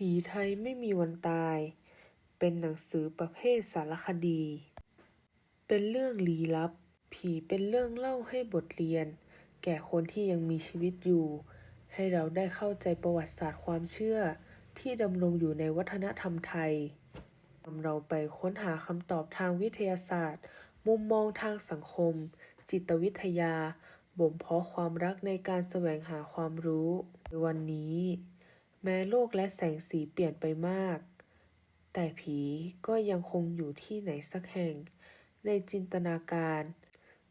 ผีไทยไม่มีวันตาย เป็นหนังสือประเภทสารคดี เป็นเรื่องลี้ลับ ผีเป็นเรื่องเล่าให้บทเรียน แก่คนที่ยังมีชีวิตอยู่ ให้เราได้เข้าใจประวัติศาสตร์ความเชื่อ ที่ดำรงอยู่ในวัฒนธรรมไทยนำเราไปค้นหาคำตอบทางวิทยาศาสตร์ มุมมองทางสังคม จิตวิทยา บ่มเพาะความรักในการแสวงหาความรู้ ในวันนี้ แม้โลกและแสงสีเปลี่ยนไปมาก แต่ผีก็ยังคงอยู่ที่ไหนสักแห่ง ในจินตนาการ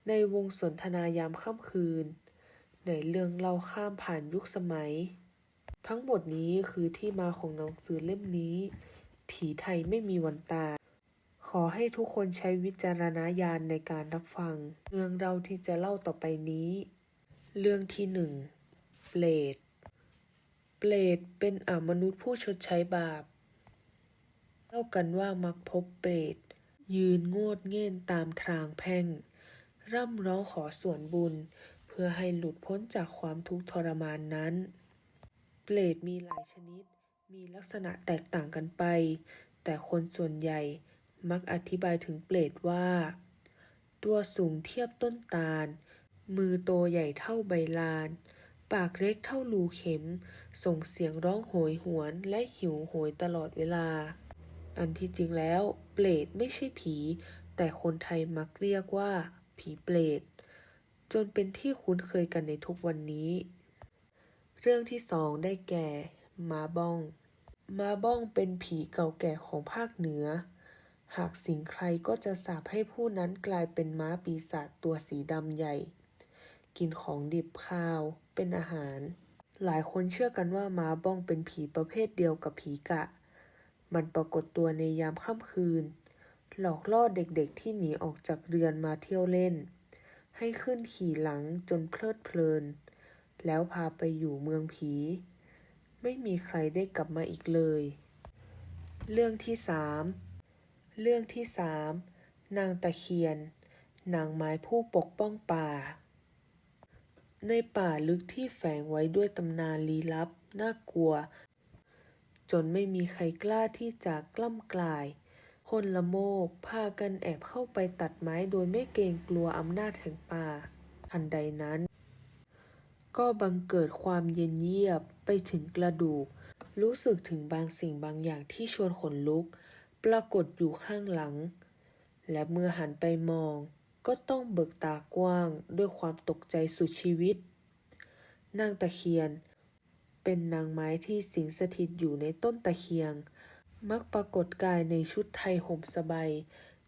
ในวงสนทนายามค่ำคืน ในเรื่องเล่าข้ามผ่านยุคสมัย ทั้งหมดนี้คือที่มาของหนังสือเล่มนี้ ผีไทยไม่มีวันตายขอให้ทุกคนใช้วิจารณญาณในการรับฟัง เรื่องเราที่จะเล่าต่อไปนี้ เรื่องที่หนึ่งเปรต เปรตเป็นอมนุษย์ผู้ชดใช้บาปเล่ากันว่ามักพบเปรต ยืนโงดเง่นตามทางแพ่ง ร่ำร้องขอส่วนบุญ เพื่อให้หลุดพ้นจากความทุกข์ทรมานนั้น เปรตมีหลายชนิด มีลักษณะแตกต่างกันไป แต่คนส่วนใหญ่มักอธิบายถึงเปรตว่า ตัวสูงเทียบต้นตาล มือโตใหญ่เท่าใบลาน ปากเล็กเท่ารูเข็ม ส่งเสียงร้องโหยหวนและหิวโหยตลอดเวลา อันที่จริงแล้ว เปรตไม่ใช่ผี แต่คนไทยมักเรียกว่า ผีเปรตจนเป็นที่คุ้นเคยกันในทุกวันนี้ เรื่องที่สองได้แก่มาบ้อง มาบ้องเป็นผีเก่าแก่ของภาคเหนือ หากสิงใครก็จะสาปให้ผู้นั้นกลายเป็นม้าปีศาจตัวสีดำใหญ่ กินของดิบข้าว เป็นอาหาร หลายคนเชื่อกันว่าม้าบ้องเป็นผีประเภทเดียวกับผีกะ มันปรากฏตัวในยามค่ำคืน หลอกล่อเด็กๆที่หนีออกจากเรือนมาเที่ยวเล่น ให้ขึ้นขี่หลังจนเพลิดเพลิน แล้วพาไปอยู่เมืองผี ไม่มีใครได้กลับมาอีกเลย เรื่องที่สามเรื่องที่สามนางตะเคียน นางไม้ผู้ปกป้องป่า ในป่าลึกที่แฝงไว้ด้วยตำนานลี้ลับ น่ากลัว จนไม่มีใครกล้าที่จะกล้ำกลาย คนละโมบพากันแอบเข้าไปตัดไม้โดยไม่เกรงกลัวอำนาจแห่งป่า ทันใดนั้น ก็บังเกิดความเย็นเยียบไปถึงกระดูก รู้สึกถึงบางสิ่งบางอย่างที่ชวนขนลุก ปรากฏอยู่ข้างหลัง และเมื่อหันไปมอง ก็ต้องเบิกตากว้างด้วยความตกใจสุดชีวิต นางตะเคียน เป็นนางไม้ที่สิงสถิตอยู่ในต้นตะเคียง มักปรากฏกายในชุดไทยห่มสบาย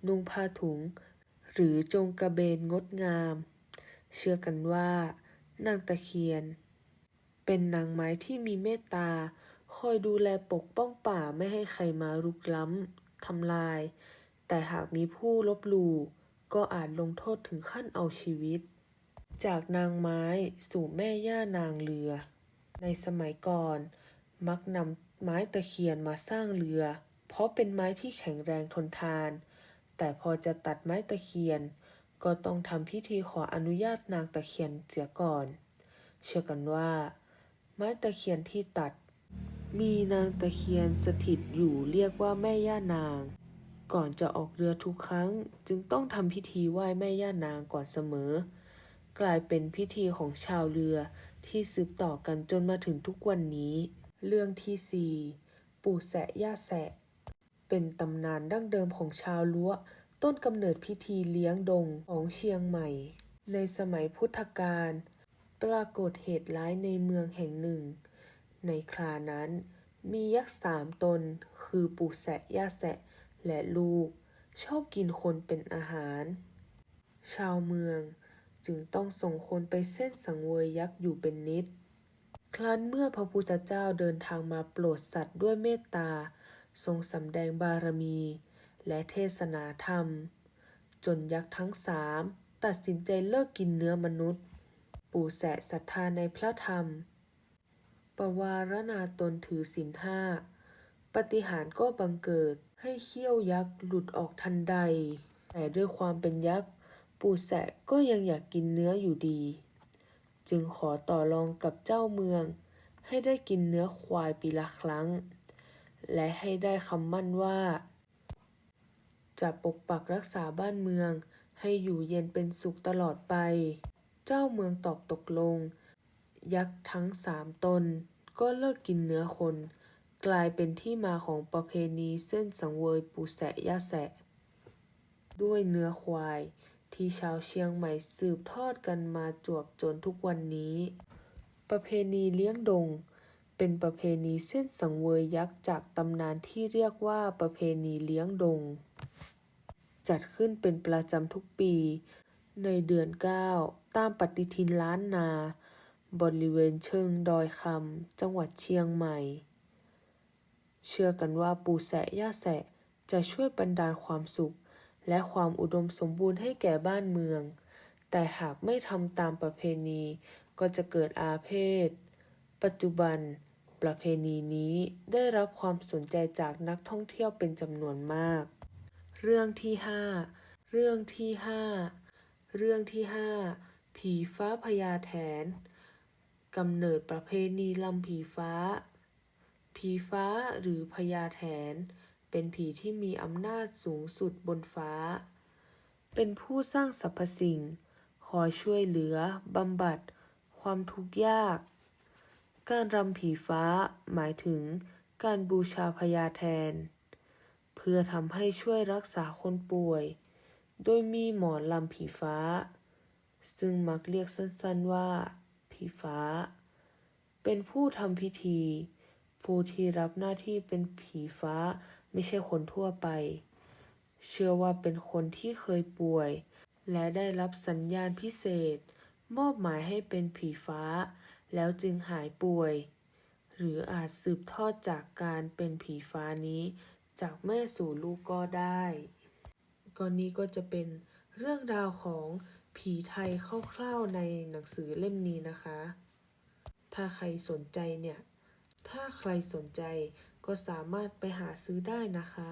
นุ่งผ้าถุง หรือจงกระเบนงดงาม เชื่อกันว่า นางตะเคียน เป็นนางไม้ที่มีเมตตา คอยดูแลปกป้องป่าไม่ให้ใครมารุกล้ำทำลาย แต่หากมีผู้ลบหลู่ ก็อาจลงโทษถึงขั้นเอาชีวิต จากนางไม้สู่แม่ย่านางเรือ ในสมัยก่อน มักนำไม้ตะเคียนมาสร้างเรือ เพราะเป็นไม้ที่แข็งแรงทนทาน แต่พอจะตัดไม้ตะเคียน ก็ต้องทำพิธีขออนุญาตนางตะเคียนเสียก่อน เชื่อกันว่า ไม้ตะเคียนที่ตัดมีนางตะเคียนสถิตอยู่เรียกว่าแม่ย่านาง ก่อนจะออกเรือทุกครั้งจึงต้องทำพิธีไหว้แม่ย่านางก่อนเสมอ กลายเป็นพิธีของชาวเรือที่สืบต่อกันจนมาถึงทุกวันนี้ เรื่องที่สี่ปู่แสะย่าแสะ เป็นตำนานดั้งเดิมของชาวล้วต้นกำเนิดพิธีเลี้ยงดงของเชียงใหม่ ในสมัยพุทธกาลปรากฏเหตุร้ายในเมืองแห่งหนึ่ง ในครานั้นมียักษ์สามตนคือปู่แสะย่าแสะ และลูกชอบกินคนเป็นอาหาร ชาวเมืองจึงต้องส่งคนไปเส้นสังเวยยักษ์อยู่เป็นนิด ครั้นเมื่อพระพุทธเจ้าเดินทางมาโปรดสัตว์ด้วยเมตตา ทรงสำแดงบารมี และเทศนาธรรม จนยักษ์ทั้งสามตัดสินใจเลิกกินเนื้อมนุษย์ ปู่แสะศรัทธาในพระธรรม ปวารณาตนถือศีลห้า ปฏิหารก็บังเกิดให้เขี้ยวยักษ์หลุดออกทันใด แต่ด้วยความเป็นยักษ์ปู่แสะก็ยังอยากกินเนื้ออยู่ดี จึงขอต่อรองกับเจ้าเมือง ให้ได้กินเนื้อควายปีละครั้ง และให้ได้คำมั่นว่า จะปกปักรักษาบ้านเมืองให้อยู่เย็นเป็นสุขตลอดไป เจ้าเมืองตอบตกลง ยักษ์ทั้งสามตนก็เลิกกินเนื้อคน กลายเป็นที่มาของประเพณีเส้นสังเวยปูแสะย่าแสะ ด้วยเนื้อควายที่ชาวเชียงใหม่สืบทอดกันมาจวบจนทุกวันนี้ ประเพณีเลี้ยงดง เป็นประเพณีเส้นสังเวยยักษ์จากตำนานที่เรียกว่าประเพณีเลี้ยงดง จัดขึ้นเป็นประจำทุกปี ในเดือน 9 ตามปฏิทินล้านนา บริเวณเชิงดอยคำจังหวัดเชียงใหม่ เชื่อกันว่าปู่แสะย่าแสะจะช่วยบันดาลความสุข และความอุดมสมบูรณ์ให้แก่บ้านเมือง แต่หากไม่ทำตามประเพณี ก็จะเกิดอาเพศ ปัจจุบัน ประเพณีนี้ได้รับความสนใจจากนักท่องเที่ยวเป็นจำนวนมาก เรื่องที่ห้าเรื่องที่ห้าเรื่องที่ห้าผีฟ้าพญาแถนกำเนิดประเพณีลำผีฟ้า ผีฟ้าหรือพญาแถน เป็นผีที่มีอำนาจสูงสุดบนฟ้า เป็นผู้สร้างสรรพสิ่ง คอยช่วยเหลือบำบัด ความทุกข์ยาก การรำผีฟ้าหมายถึงการบูชาพญาแทน เพื่อทำให้ช่วยรักษาคนป่วย โดยมีหมอลำผีฟ้า ซึ่งมักเรียกสั้นๆว่าผีฟ้า เป็นผู้ทำพิธี ผู้ที่รับหน้าที่เป็นผีฟ้าไม่ใช่คนทั่วไป เชื่อว่าเป็นคนที่เคยป่วย และได้รับสัญญาณพิเศษ มอบหมายให้เป็นผีฟ้า แล้วจึงหายป่วย หรืออาจสืบทอดจากการเป็นผีฟ้านี้ จากแม่สู่ลูกก็ได้ก็นี้ก็จะเป็นเรื่องราวของผีไทยคร่าวๆในหนังสือเล่มนี้นะคะ ถ้าใครสนใจเนี่ย ถ้าใครสนใจก็สามารถไปหาซื้อได้นะคะ